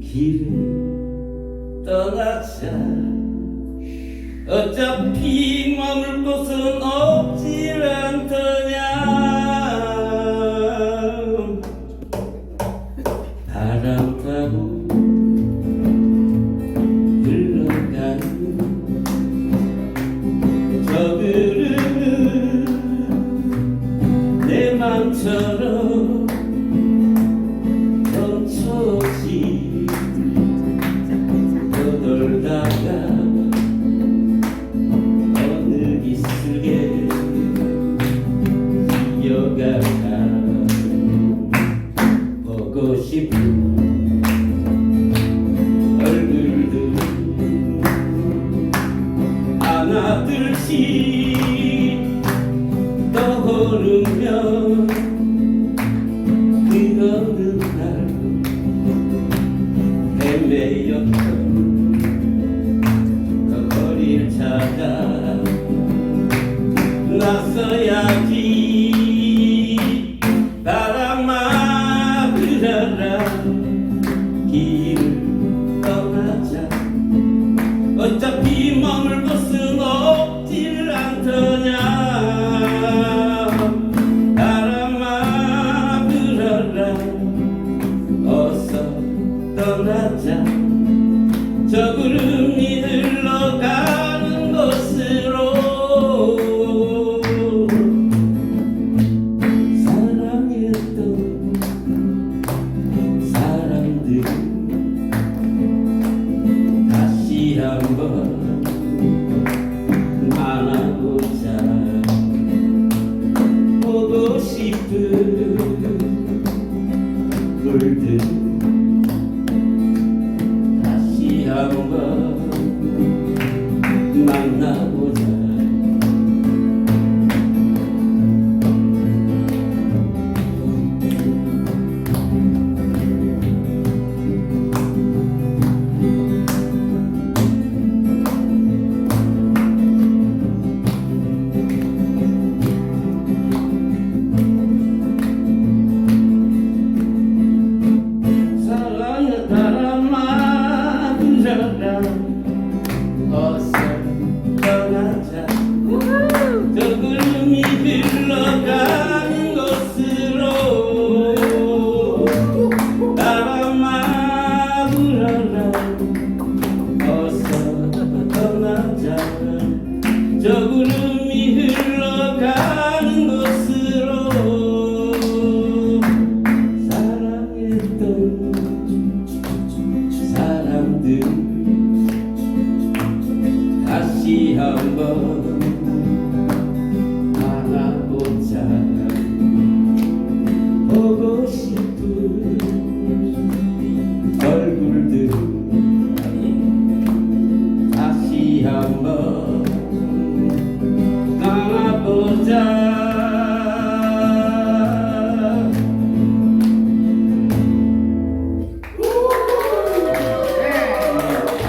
길을 떠나자. 어차피 머물 곳은 없지만 내 맘처럼 걸으면 비가오는 날 헤매였던 그 거리를 찾아 나서야지. 바람아 들어라 to do. 구름이 흘러가는 곳으로 사랑했던 사람들 다시 한번